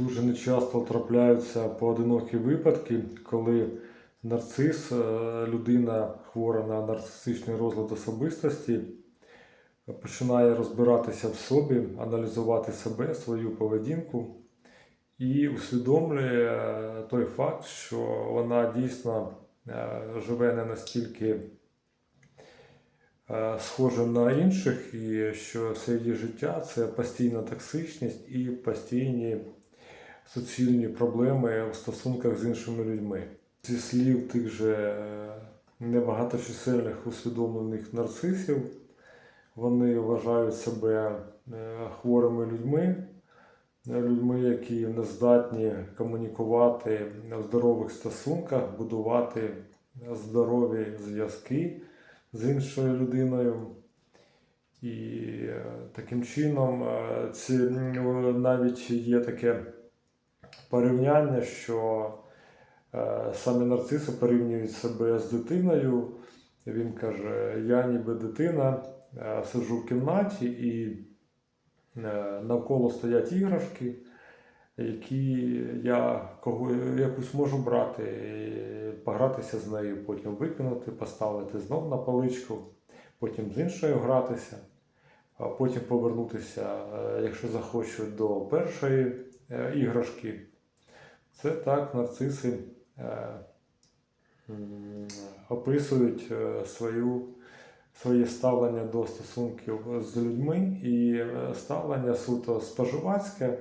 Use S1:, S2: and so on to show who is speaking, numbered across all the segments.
S1: Дуже нечасто трапляються поодинокі випадки, коли нарцис, е, людина хвора на нарцисичний розлад особистості, починає розбиратися в собі, аналізувати себе, свою поведінку і усвідомлює е, той факт, що вона дійсно е, живе не настільки схоже на інших, і що все її життя це постійна токсичність і постійні суцільні проблеми у стосунках з іншими людьми. Зі слів тих же е, небагаточисельних усвідомлених нарцисів, вони вважають себе е, хворими людьми, е, людьми, які не здатні комунікувати в здорових стосунках, будувати здорові зв'язки з іншою людиною. І таким чином ці, навіть є таке порівняння, що е, саме нарциси порівнюють себе з дитиною. Він каже: Я ніби дитина, е, сиджу в кімнаті і е, навколо стоять іграшки, які я кого, якусь можу брати, погратися з нею, потім викинути, поставити знов на поличку, потім з іншою гратися, а потім повернутися, якщо захочу, до першої іграшки. Це так нарциси е, описують е, свою, своє ставлення до стосунків з людьми і е, ставлення суто споживацьке.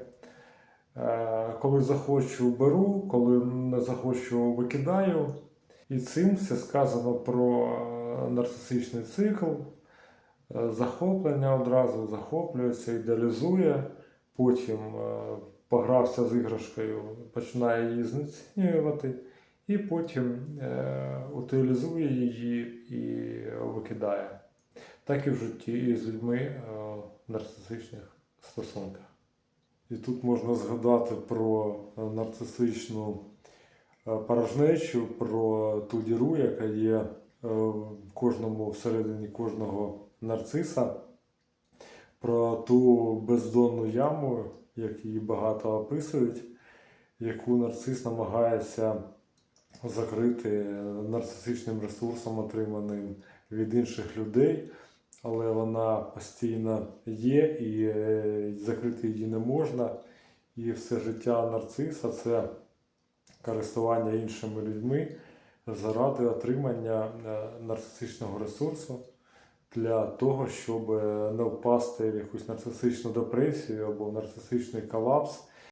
S1: Е, Коли захочу, беру, коли не захочу, викидаю. І цим все сказано про е, нарцисичний цикл. Е, Захоплення одразу захоплюється, ідеалізує, потім е, погрався з іграшкою, починає її знецінювати, і потім е, утилізує її і викидає. Так і в житті і з людьми е, в нарцисичних стосунках. І тут можна згадати про е, нарцисичну е, порожнечу, про ту діру, яка є е, в кожному всередині кожного нарциса, про ту бездонну яму, як її багато описують, яку нарцис намагається закрити нарцисичним ресурсом, отриманим від інших людей, але вона постійно є і е, закрити її не можна. І все життя нарциса це користування іншими людьми заради отримання е, нарцисичного ресурсу для того, щоб е, не впасти в якусь нарцисичну депресію або нарцисичний колапс